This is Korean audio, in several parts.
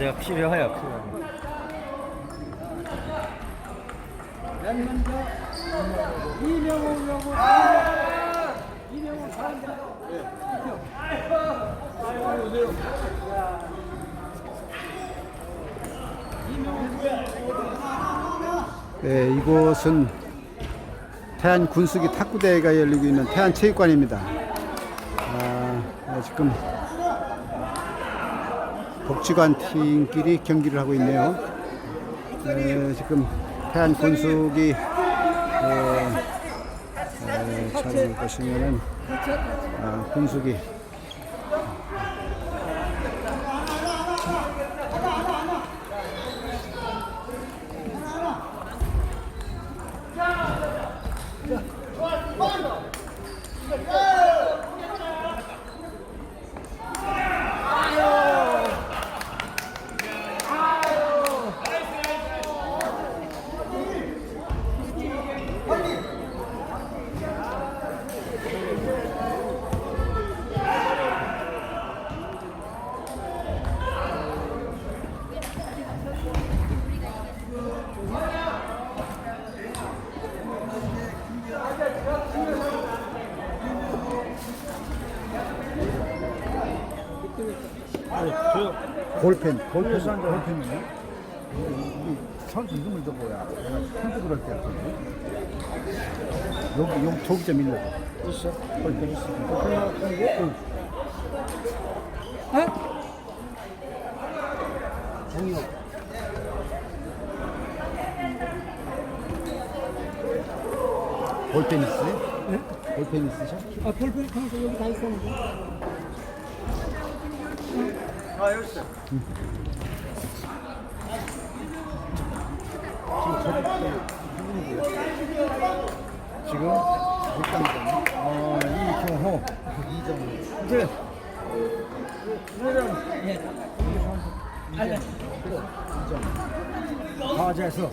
과제가 필요해요. 맨 먼저 이명호라고 네, 이곳은 태안 군수기 탁구대회가 열리고 있는 태안 체육관입니다. 아, 네, 지금 복지관 팀끼리 경기를 하고 있네요. 네, 지금 태안 군수기 어, 어, 잘 보시면은 아, 군수기 볼펜, 볼펜, 볼펜이네. 선수 이름을 더 뭐야? 편집 그럴 때. 여기, 여기, 저기 좀 있는 있어? 볼펜 있어. 볼펜 같은 게? 응. 정혁. 볼펜 있어요? 네? 볼펜 있으셔? 아 볼펜 평소 여기 다 있었는데 지금 육강전 어, 이경호 이정호 이제 과제에서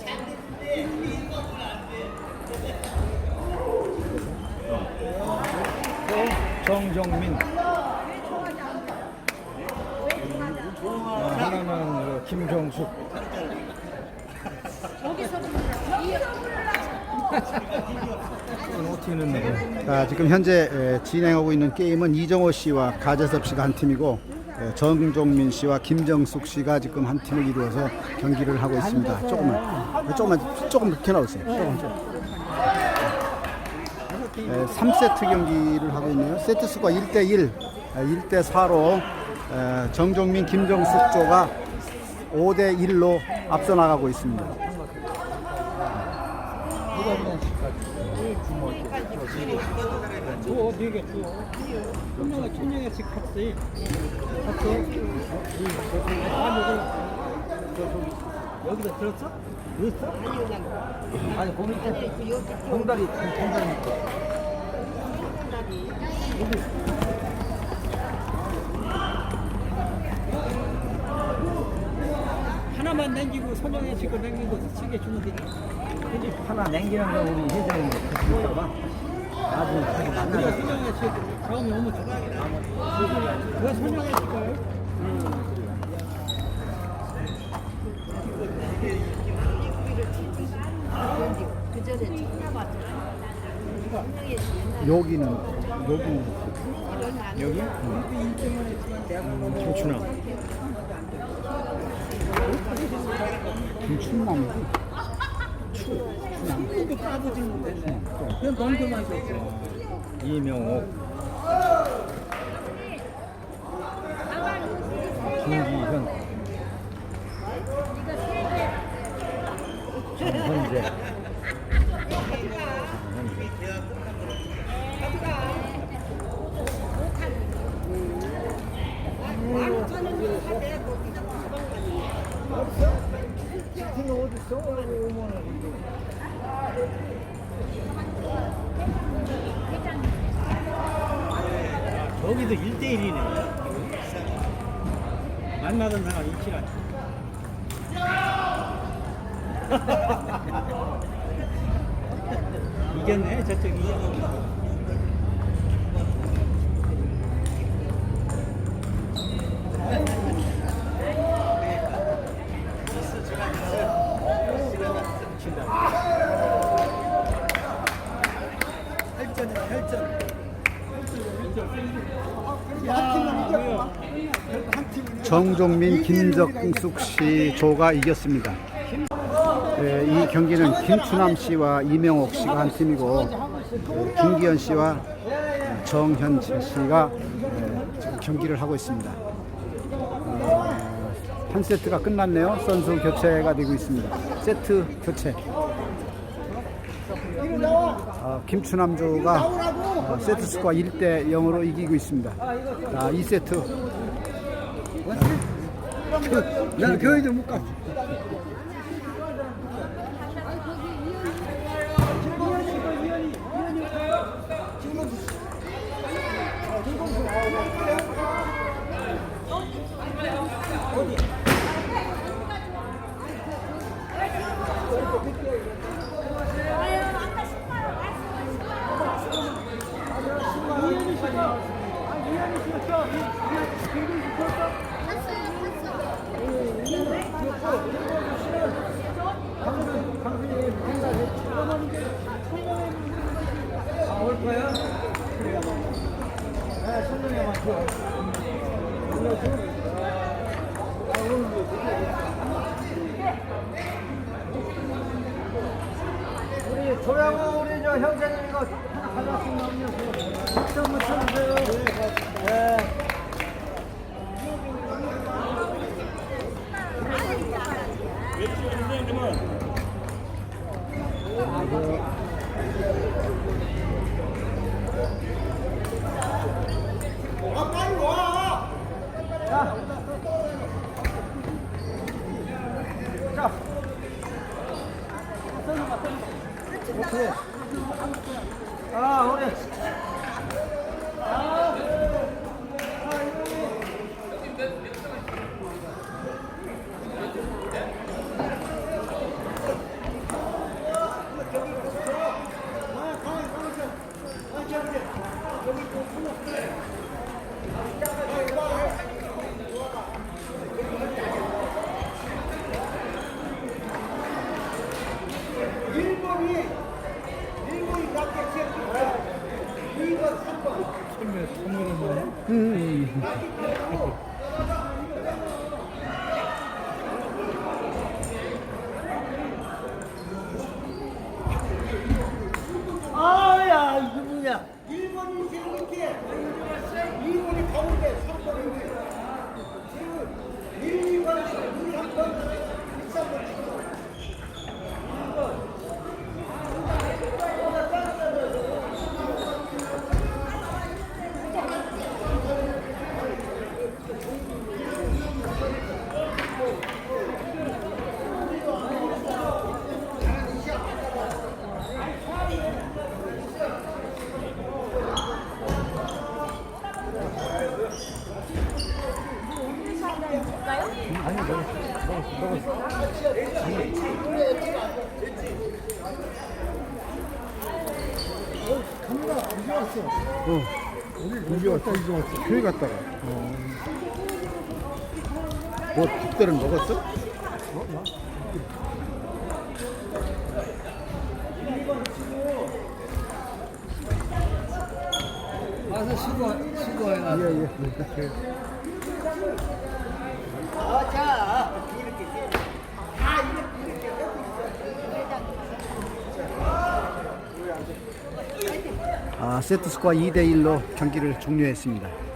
정정민 어, 하나는 그 김경숙 자, 지금 현재 에, 진행하고 있는 게임은 이정호 씨와 가재섭 씨가 한 팀이고 에, 정종민 씨와 김정숙 씨가 지금 한 팀을 이루어서 경기를 하고 있습니다. 조금만, 조금만, 조금 늦게 나오세요. 조금, 조금. 에, 3세트 경기를 하고 있네요. 세트 수가 1대 1, 1대 4로 정종민, 김정숙 조가 5대 1로 앞서 나가고 있습니다. 여기다 들었어? 넣었어? 아니 거기 봉다리 봉다리 하나만 선영에 지금 남기고 세개 주면 되지 하나 냉기는 거 우리 회장님 보여봐. 나중에 우리가 만나서. 선영에 지금 다음에 오면 좋다. 왜 선영에 줄까요? 여기는 여기는 여기? 김춘아. 김춘남이지. 이거 까부지면 되네 그냥 넘겨만 줬어 이명옥. 김기현. 정현재. 여기도 1대1이네. 만나던 사람 이치라 이겼네 저쪽 이 혈전이야 혈전. 정종민, 김적숙 씨 조가 이겼습니다. 예, 이 경기는 김추남 씨와 이명옥 씨가 한 팀이고 예, 김기현 씨와 정현재 씨가 예, 지금 경기를 하고 있습니다. 어, 한 세트가 끝났네요. 선수 교체가 되고 있습니다. 세트 교체. 어, 김추남조가 어, 세트 스코어 1대 0으로 이기고 있습니다. 자, 2세트 나는 교회도 못 가. 올 거야? 그래요. 아, 설명해 맞죠. 우리 조양호 우리 저 형제님 이거 하나 가져왔습니다. 한번 쳐주세요. 네. 어, 이제 왔다 이제 왔어. 교회 갔다가. 어. 뭐 국대는 먹었어? 와서 쉬고, 쉬고해가 예, 예. 아, 세트 스코어 2대 1로 경기를 종료했습니다.